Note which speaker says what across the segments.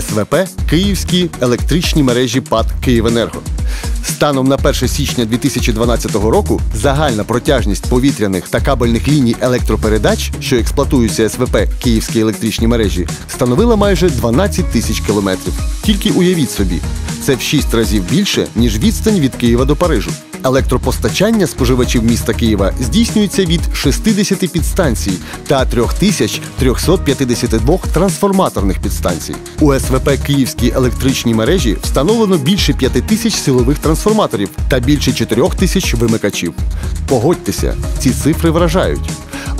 Speaker 1: СВП Київські електричні мережі ПАД Київенерго. Станом на 1 січня 2012 року загальна протяжність повітряних та кабельних ліній електропередач, що експлуатуються СВП Київські електричні мережі, становила майже 12 тисяч кілометрів. Тільки уявіть собі, це в 6 разів більше, ніж відстань від Києва до Парижу. Електропостачання споживачів міста Києва здійснюється від 60 підстанцій та 3352 трансформаторних підстанцій. У СВП Київські електричні мережі встановлено більше 5 тисяч силових трансформаторів та більше 4 тисяч вимикачів. Погодьтеся, ці цифри вражають.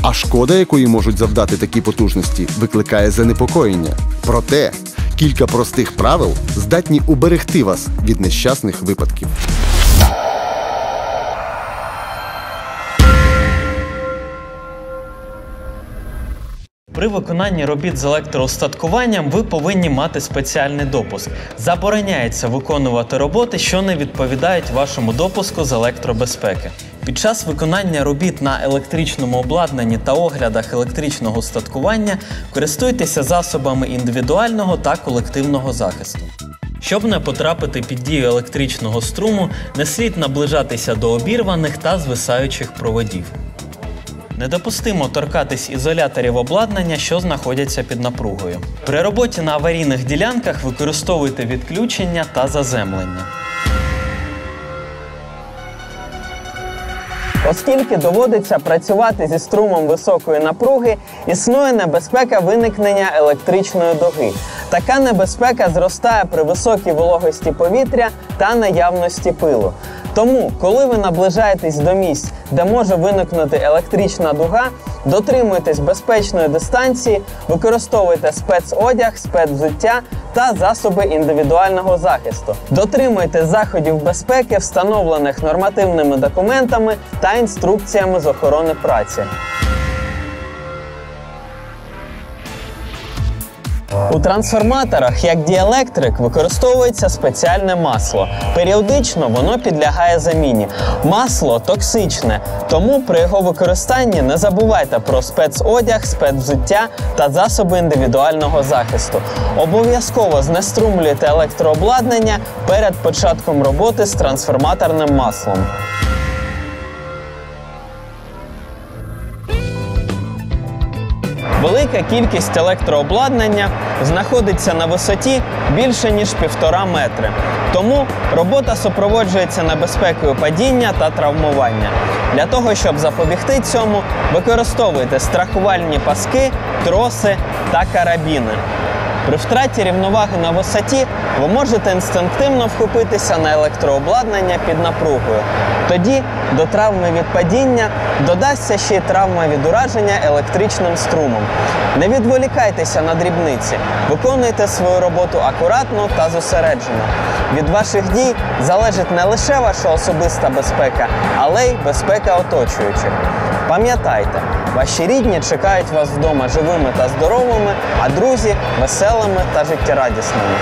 Speaker 1: А шкода, якої можуть завдати такі потужності, викликає занепокоєння. Проте кілька простих правил здатні уберегти вас від нещасних випадків.
Speaker 2: При виконанні робіт з електроостаткуванням ви повинні мати спеціальний допуск. Забороняється виконувати роботи, що не відповідають вашому допуску з електробезпеки. Під час виконання робіт на електричному обладнанні та оглядах електричного устаткування користуйтеся засобами індивідуального та колективного захисту. Щоб не потрапити під дію електричного струму, не слід наближатися до обірваних та звисаючих проводів. Недопустимо торкатись ізоляторів обладнання, що знаходяться під напругою. При роботі на аварійних ділянках використовуйте відключення та заземлення. Оскільки доводиться працювати зі струмом високої напруги, існує небезпека виникнення електричної дуги. Така небезпека зростає при високій вологості повітря та наявності пилу. Тому, коли ви наближаєтесь до місць, де може виникнути електрична дуга, дотримуйтесь безпечної дистанції, використовуйте спецодяг, спецвзуття та засоби індивідуального захисту. Дотримуйте заходів безпеки, встановлених нормативними документами та інструкціями з охорони праці. У трансформаторах, як діелектрик, використовується спеціальне масло. Періодично воно підлягає заміні. Масло токсичне, тому при його використанні не забувайте про спецодяг, спецвзуття та засоби індивідуального захисту. Обов'язково знеструмлюйте електрообладнання перед початком роботи з трансформаторним маслом. Велика кількість електрообладнання знаходиться на висоті більше ніж півтора метри. Тому робота супроводжується небезпекою падіння та травмування. Для того, щоб запобігти цьому, використовуйте страхувальні паски, троси та карабіни. При втраті рівноваги на висоті ви можете інстинктивно вхопитися на електрообладнання під напругою. Тоді до травми від падіння додасться ще й травма від ураження електричним струмом. Не відволікайтеся на дрібниці, виконуйте свою роботу акуратно та зосереджено. Від ваших дій залежить не лише ваша особиста безпека, але й безпека оточуючих. Пам'ятайте, ваші рідні чекають вас вдома живими та здоровими, а друзі веселими та життєрадісними.